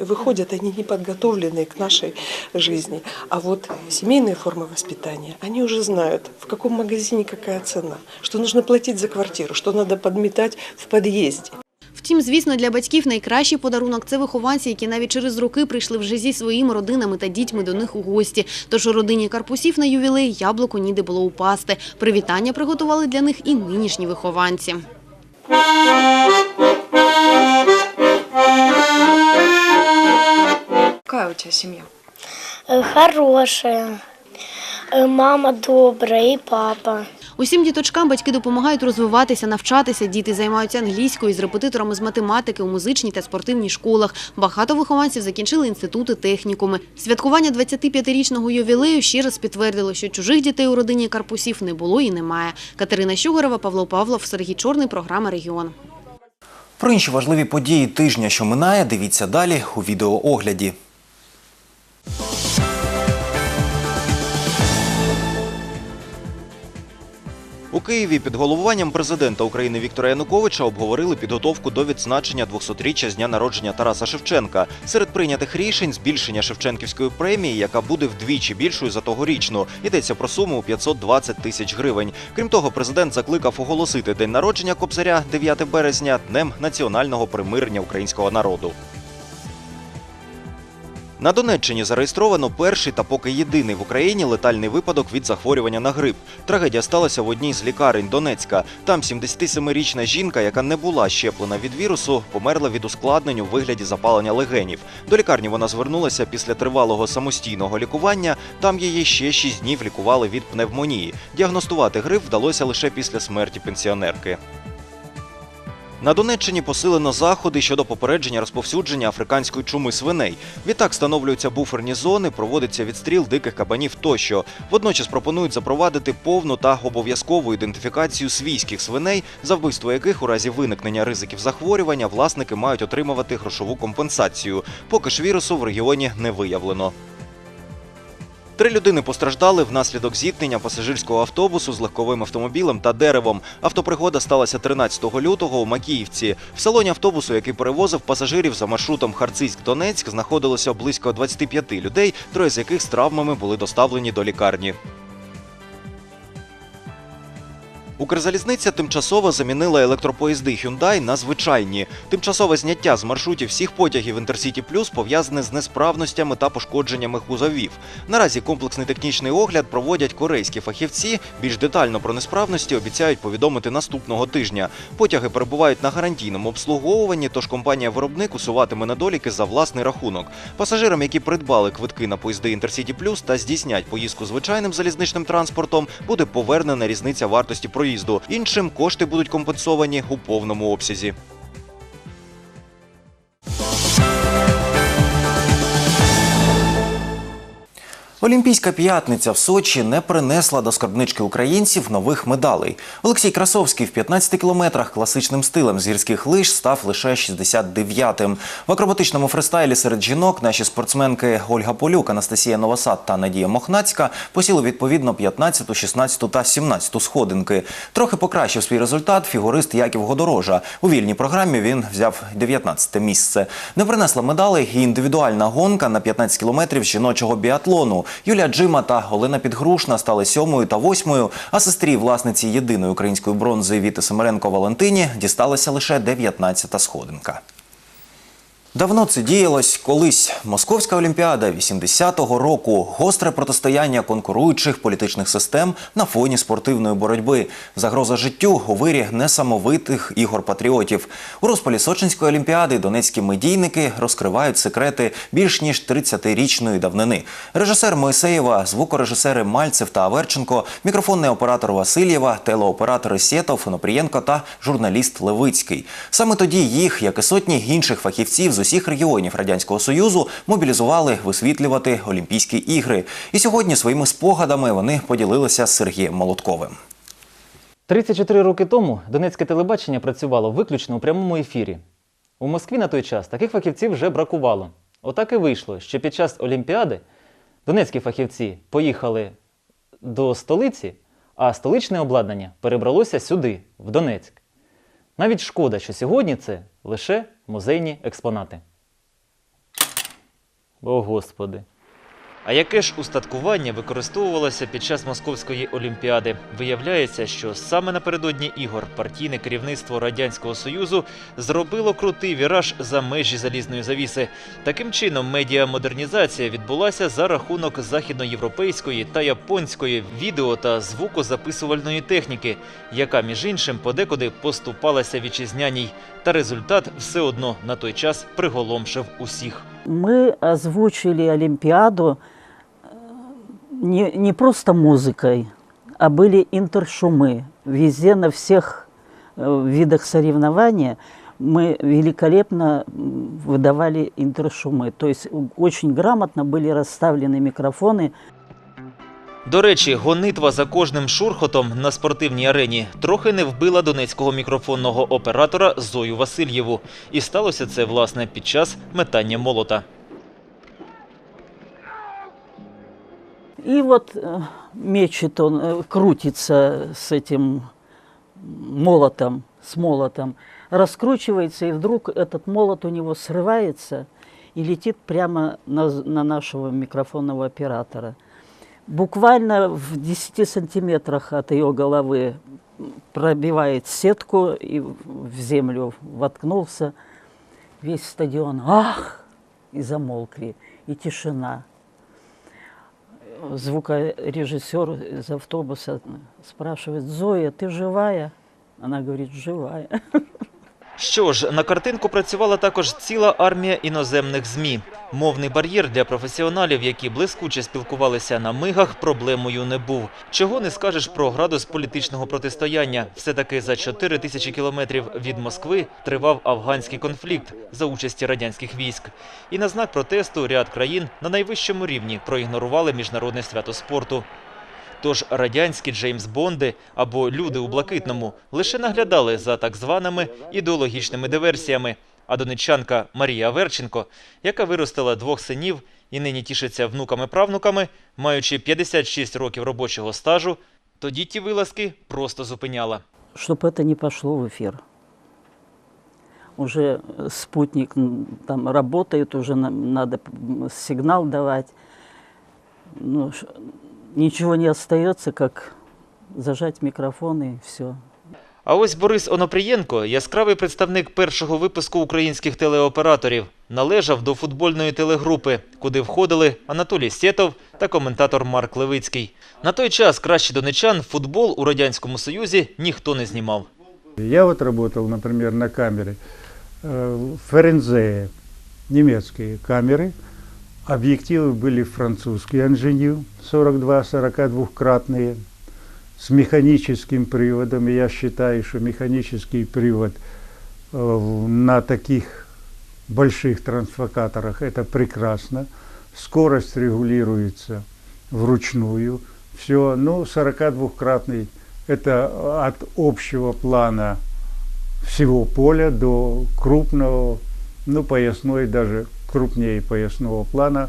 Выходят они не подготовленные к нашей жизни. А вот семейные формы воспитания, они уже знают, в каком магазине какая цена, что нужно платить за квартиру, что надо подметать в подъезде. Втім, звісно, для батьків найкращий подарунок – це вихованці, які навіть через роки прийшли вже зі своїми родинами та дітьми до них у гості. Тож у родині Карпусів на ювілей яблуку ніде було упасти. Привітання приготували для них і нинішні вихованці. Тебя семья? Хорошая. Мама добрая и папа. Усім діточкам батьки допомагають розвиватися, навчатися. Діти займаються англійською з репетиторами з математики у музичній та спортивній школах. Багато вихованців закінчили інститути, технікуми. Святкування 25-річного ювілею ще раз підтвердило, що чужих дітей у родині Карпусів не було і немає. Катерина Щугорова, Павло Павлов, Сергій Чорний, програма «Регіон». Про інші важливі події тижня, що минає, дивіться далі у відеоогляді. Києві під головуванням президента України Віктора Януковича обговорили підготовку до відзначення 200-річчя з дня народження Тараса Шевченка. Серед прийнятих рішень збільшення Шевченківської премії, яка буде вдвічі більшою за тогорічну. Йдеться про суму у 520 тисяч гривень. Крім того, президент закликав оголосити день народження Кобзаря 9 березня днем національного примирення українського народу. На Донеччині зареєстровано перший та поки єдиний в Україні летальний випадок від захворювання на грип. Трагедія сталася в одній з лікарень Донецька. Там 77-річна жінка, яка не була щеплена від вірусу, померла від ускладнень у вигляді запалення легенів. До лікарні вона звернулася після тривалого самостійного лікування. Там її ще 6 днів лікували від пневмонії. Діагностувати грип вдалося лише після смерті пенсіонерки. На Донеччині посилено заходи щодо попередження розповсюдження африканської чуми свиней. Відтак встановлюються буферні зони, проводиться відстріл диких кабанів тощо. Водночас пропонують запровадити повну та обов'язкову ідентифікацію свійських свиней, за вбивство яких у разі виникнення ризиків захворювання власники мають отримувати грошову компенсацію. Поки ж вірусу в регіоні не виявлено. Три людини постраждали внаслідок зіткнення пасажирського автобусу з легковим автомобілем та деревом. Автопригода сталася 13 лютого у Макіївці. В салоні автобусу, який перевозив пасажирів за маршрутом Харцизьк-Донецьк, знаходилося близько 25 людей, троє з яких з травмами були доставлені до лікарні. Укрзалізниця тимчасово замінила електропоїзди Hyundai на звичайні. Тимчасове зняття з маршрутів всіх потягів Intercity Plus пов'язане з несправностями та пошкодженнями хузовів. Наразі комплексний технічний огляд проводять корейські фахівці. Більш детально про несправності обіцяють повідомити наступного тижня. Потяги перебувають на гарантійному обслуговуванні, тож компанія-виробник усуватиме недоліки за власний рахунок. Пасажирам, які придбали квитки на поїзди Intercity Plus та здійснять поїздку звичайним залізничним транспортом, буде повернена різниця вартості проїзду. Іншим кошти будуть компенсовані у повному обсязі. Олімпійська п'ятниця в Сочі не принесла до скарбнички українців нових медалей. Олексій Красовський в 15 кілометрах класичним стилем з гірських лиж став лише 69-тим. В акробатичному фристайлі серед жінок наші спортсменки Ольга Полюк, Анастасія Новосад та Надія Мохнацька посіли відповідно 15, 16 та 17 сходинки. Трохи покращив свій результат фігурист Яків Годорожа. У вільній програмі він взяв 19 місце. Не принесла медалей і індивідуальна гонка на 15 кілометрів жіночого біатлону. Юлія Джима та Олена Підгрушна стали сьомою та восьмою, а сестрі власниці єдиної української бронзи Віти Семеренко Валентині дісталася лише 19-та сходинка. Давно це діялось колись. Московська олімпіада 80-го року, гостре протистояння конкуруючих політичних систем на фоні спортивної боротьби, загроза життю у вирі несамовитих ігор патріотів. У розпалі Сочинської олімпіади донецькі медійники розкривають секрети більш ніж 30-річної давнини. Режисер Моїсеєва, звукорежисери Мальцев та Аверченко, мікрофонний оператор Васильєва, телеоператори Сєтов, Онопрієнко та журналіст Левицький. Саме тоді їх, як і сотні інших фахівців з усіх регіонів радянського союзу, мобілізували висвітлювати Олімпійські ігри. І сьогодні своїми спогадами вони поділилися з Сергієм Молотковим. 34 роки тому Донецьке телебачення працювало виключно у прямому ефірі. У Москві на той час таких фахівців вже бракувало. Отак і вийшло, що під час Олімпіади донецькі фахівці поїхали до столиці, а столичне обладнання перебралося сюди, в Донецьк. Навіть шкода, що сьогодні це лише музейні експонати. О, Господи! А яке ж устаткування використовувалося під час Московської олімпіади? Виявляється, що саме напередодні ігор партійне керівництво Радянського Союзу зробило крутий віраж за межі залізної завіси. Таким чином, медіамодернізація відбулася за рахунок західноєвропейської та японської відео та звукозаписувальної техніки, яка між іншим подекуди поступалася вітчизняній. Та результат все одно на той час приголомшив усіх. Мы озвучили Олимпиаду э, не, не просто музыкой, а были интершумы. Везде, на всех э, видах соревнования мы великолепно м, выдавали интершумы. То есть у- очень грамотно были расставлены микрофоны До речі, гонитва за кожним шурхотом на спортивній арені трохи не вбила донецького мікрофонного оператора Зою Васильєву. І сталося це, власне, під час метання молота. И вот э, мечет он, э, крутится с этим молотом, с молотом, раскручивается, и вдруг этот молот у него срывается и летит прямо на, на нашего микрофонного оператора. Буквально в 10 сантиметрах от ее головы пробивает сетку и в землю воткнулся. Весь стадион «Ах!» и замолкли, и тишина звукорежиссер из автобуса спрашивает, Зоя, ты живая? Она говорит, живая. Що ж, на картинку працювала також ціла армія іноземних ЗМІ. Мовний бар'єр для професіоналів, які блискуче спілкувалися на мигах, проблемою не був. Чого не скажеш про градус політичного протистояння. Все-таки за 4 тисячі кілометрів від Москви тривав афганський конфлікт за участі радянських військ. І на знак протесту ряд країн на найвищому рівні проігнорували міжнародне свято спорту. Тож радянські Джеймс Бонди або люди у блакитному лише наглядали за так званими ідеологічними диверсіями. А донечанка Марія Аверченко, яка виростила двох синів і нині тішиться внуками-правнуками, маючи 56 років робочого стажу, тоді ті вилазки просто зупиняла. Чтобы это не пошло в эфир. Уже э, спутник м, там работает, уже нам надо м, сигнал давать. Ну, ш- ничего не остается, как зажать микрофон и все. А ось Борис Онопрієнко, яскравий представник першого випуску українських телеоператорів, належав до футбольної телегрупи, куди входили Анатолій Сєтов та коментатор Марк Левицький. На той час краще донечан футбол у радянському союзі ніхто не знімав. Я вот работал, например, на камере э, Ферензея, немецкие камеры. Объективы были французские Анженю, 42-42-кратные, с механическим приводом. Я считаю, что механический привод э, на таких больших трансфокаторах это прекрасно. Скорость регулируется вручную. Все, ну, 42-кратный это от общего плана всего поля до крупного, ну, поясной, даже крупнее поясного плана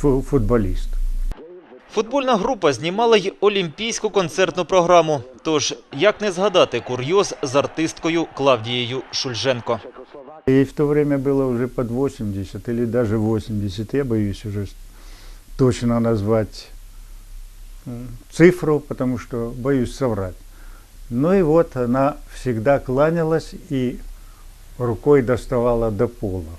фу- футболист. Футбольна група знімала й олімпійську концертну програму. Тож, як не згадати курйоз з артисткою Клавдією Шульженко. Ей в то время было уже под 80 или даже 80, я боюсь уже точно назвать м, цифру, потому что боюсь соврать. Ну и вот она всегда кланялась и рукой доставала до пола.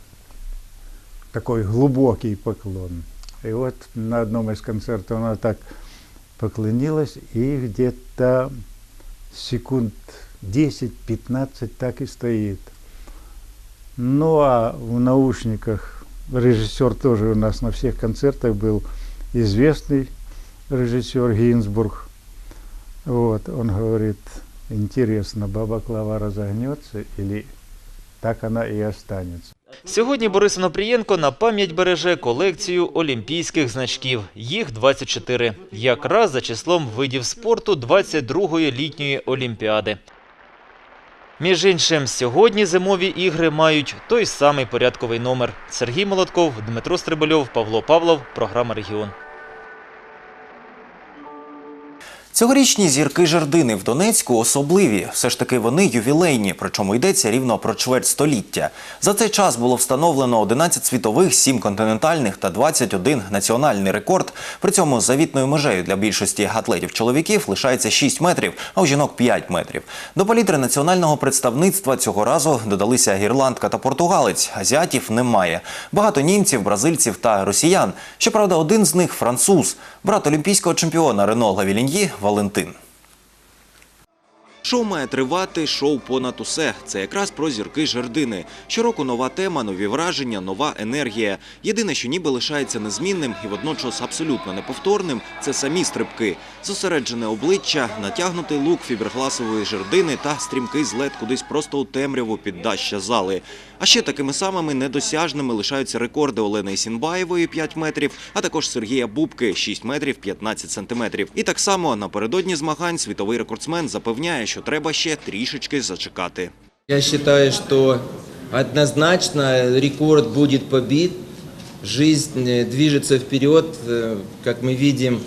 Такой глубокий поклон. И вот на одном из концертов она так поклонилась и где-то секунд 10-15 так и стоит. Ну а в наушниках режиссер тоже у нас на всех концертах был известный режиссер Гинзбург. Вот, он говорит, интересно, баба Клава разогнется или так она и останется. Сьогодні Борис Онопрієнко на пам'ять береже колекцію олімпійських значків. Їх 24. Якраз за числом видів спорту 22-ї літньої олімпіади. Між іншим, сьогодні зимові ігри мають той самий порядковий номер. Сергій Молотков, Дмитро Стрибольов, Павло Павлов. Програма Регіон. Цьогорічні зірки жердини в Донецьку особливі. Все ж таки вони ювілейні, причому йдеться рівно про чверть століття. За цей час було встановлено 11 світових, 7 континентальних та 21 національний рекорд. При цьому завітною межею для більшості атлетів-чоловіків лишається 6 метрів, а у жінок 5 метрів. До палітри національного представництва цього разу додалися ірландка та португалець. Азіатів немає. Багато німців, бразильців та росіян. Щоправда, один з них француз, брат олімпійського чемпіона Рено Лавіліньї Валентин. Шоу має тривати, шоу понад усе. Це якраз про зірки жердини. Щороку нова тема, нові враження, нова енергія. Єдине, що ніби лишається незмінним і водночас абсолютно неповторним, це самі стрибки. Зосереджене обличчя, натягнутий лук фібергласової жердини та стрімкий злет кудись просто у темряву піддаща зали. А ще такими самими недосяжними лишаються рекорди Олени Ісінбаєвої 5 метрів, а також Сергія Бубки 6 метрів 15 сантиметрів. І так само напередодні змагань світовий рекордсмен запевняє, що треба ще трішечки зачекати. Я считаю, что однозначно рекорд будет побит. Жизнь э, движется вперед. Э, Как мы видим,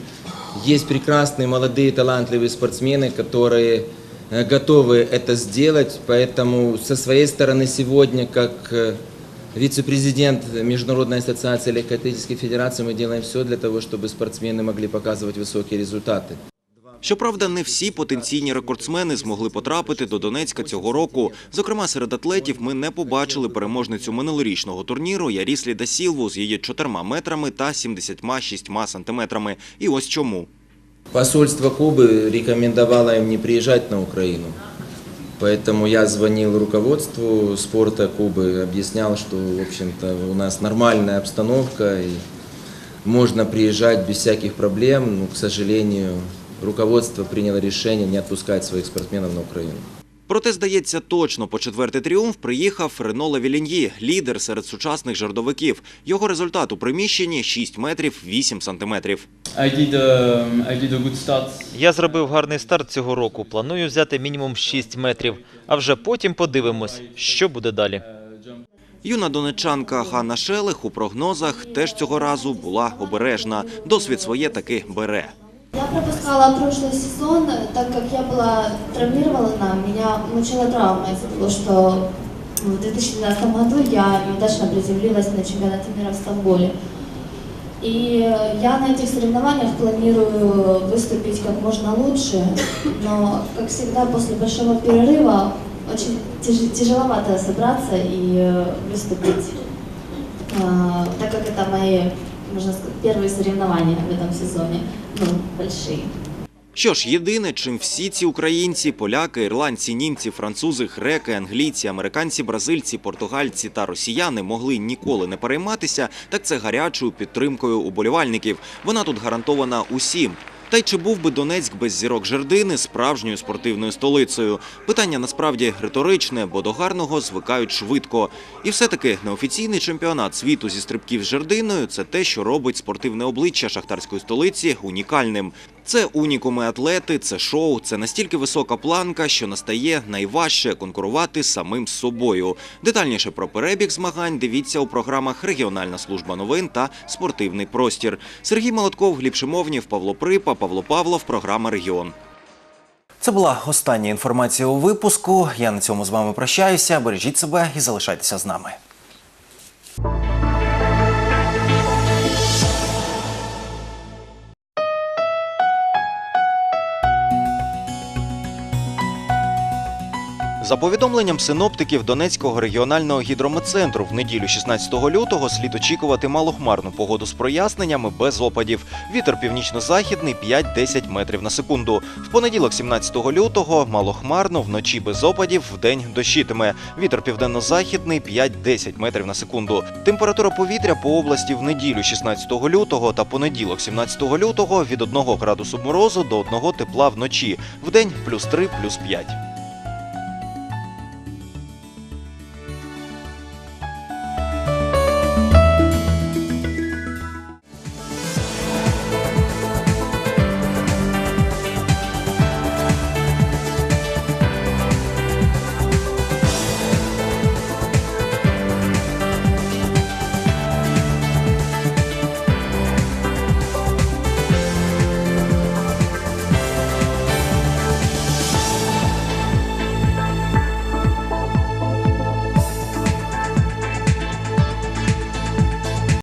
есть прекрасные молодые талантливые спортсмены, которые э, готовы это сделать. Поэтому со своей стороны сегодня, как э, вице-президент Международной ассоциации легкоатлетической федерации, мы делаем все для того, чтобы спортсмены могли показывать высокие результаты. Щоправда, не всі потенційні рекордсмени змогли потрапити до Донецька цього року. Зокрема, серед атлетів ми не побачили переможницю минулорічного турніру Яріслі Дасілву з її 4 метрами та 76 сантиметрами. І ось чому. Посольство Кубы рекомендовало им не приезжать на Украину. Поэтому я звонил руководству спорта Кубы, объяснял, что, в общем-то, у нас нормальная обстановка и можно приезжать без всяких проблем. Но, к сожалению, руководство приняло решение не отпускать своих спортсменов на Украину. Проте, здається, точно по четвертий тріумф приїхав Рено Лавіліньї, лідер серед сучасних жардовиків. Його результат у приміщенні 6 метрів 8 сантиметрів. I did, um, I did a good start. Я зробив гарний старт цього року. Планую взяти мінімум 6 метрів, а вже потім подивимось, що буде далі. Юна донечанка Ганна Шелех у прогнозах теж цього разу була обережна. Досвід своє таки бере. Я пропускала прошлый сезон, так как я была травмирована, меня мучила травма из-за того, что в 2012 году я неудачно приземлилась на чемпионате мира в Стамбуле. И я на этих соревнованиях планирую выступить как можно лучше, но, как всегда, после большого перерыва очень тяж- тяжеловато собраться и э, выступить, А, так как это мои, можно сказать, первые соревнования в этом сезоне, ну, большие. Що ж, єдине, чим всі ці українці, поляки, ірландці, німці, французи, греки, англійці, американці, бразильці, португальці та росіяни могли ніколи не перейматися, так це гарячою підтримкою уболівальників. Вона тут гарантована усім. Та й чи був би Донецьк без зірок жердини справжньою спортивною столицею? Питання насправді риторичне, бо до гарного звикають швидко. І все-таки неофіційний чемпіонат світу зі стрибків з жердиною це те, що робить спортивне обличчя шахтарської столиці унікальним. Це унікуми атлети, це шоу, це настільки висока планка, що настає найважче конкурувати самим з собою. Детальніше про перебіг змагань дивіться у програмах Регіональна служба новин та Спортивний простір. Сергій Молотков, Гліб Шимовнів, Павло Припа, Павло Павлов, програма Регіон. Це була остання інформація у випуску. Я на цьому з вами прощаюся. Бережіть себе і залишайтеся з нами. За повідомленням синоптиків Донецького регіонального гідрометцентру, в неділю 16 лютого слід очікувати малохмарну погоду з проясненнями без опадів. Вітер північно-західний 5-10 метрів на секунду. В понеділок, 17 лютого, малохмарно, вночі без опадів, вдень дощитиме. Вітер південно-західний 5-10 метрів на секунду. Температура повітря по області в неділю 16 лютого та понеділок, 17 лютого від 1 градусу морозу до 1 тепла вночі. Вдень плюс 3, плюс 5.